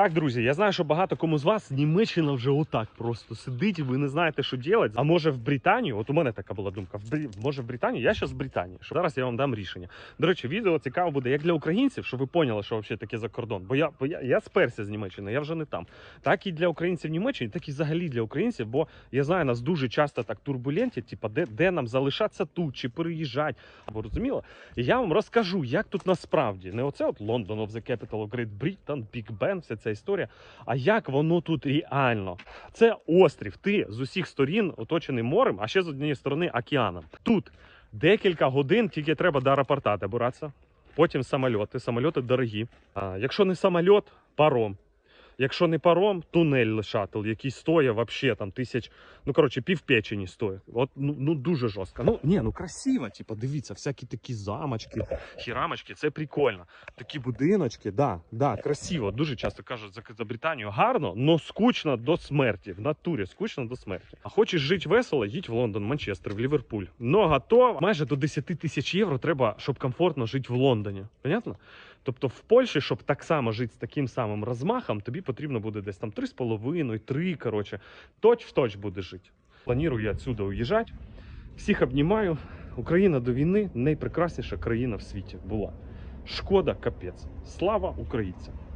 Так, друзі, я знаю, що багато кому з вас Німеччина вже отак просто сидить, і ви не знаєте, що робити. А може в Британію? От у мене така була думка. В Брі... Може в Британію? Я зараз в Британії. Що зараз я вам дам рішення. До речі, відео цікаво буде як для українців, щоб ви поняли, що взагалі таке за кордон. Бо я, бо я, я сперся з Німеччини, я вже не там. Так і для українців в Німеччині, так і взагалі для українців. Бо я знаю, нас дуже часто так турбулентять, типа, де, де нам залишатися тут чи переїжджати. Або розуміло? І я вам розкажу, як тут насправді не оце от London of the Capital of Great Britain, Big Ben, вся ця історія. А як воно тут реально? Це острів. Ти з усіх сторін оточений морем, а ще з однієї сторони океаном. Тут декілька годин тільки треба до аеропорта добиратися. Потім самольоти. Самольоти дорогі. А, якщо не самольот, паром. Якщо не паром, тунель шатл, який стоїть вообще там тисяч, ну коротше, пів печені стоїть. От ну, ну дуже жорстко. Ну ні, ну красиво. Типу, дивіться, всякі такі замочки, хірамочки, це прикольно. Такі будиночки, да, да, красиво. Дуже часто кажуть за, за Британію гарно, но скучно до смерті. В натурі скучно до смерті. А хочеш жити весело, їдь в Лондон, Манчестер, в Ліверпуль. Но готово. Майже до 10 тисяч євро треба, щоб комфортно жити в Лондоні. Понятно? Тобто в Польщі, щоб так само жити з таким самим розмахом, тобі потрібно буде десь там 3,5, 3, коротше, точ в точ буде жити. Планую я отсюда уїжджати. Всіх обнімаю. Україна до війни найпрекрасніша країна в світі була. Шкода, капець. Слава українцям!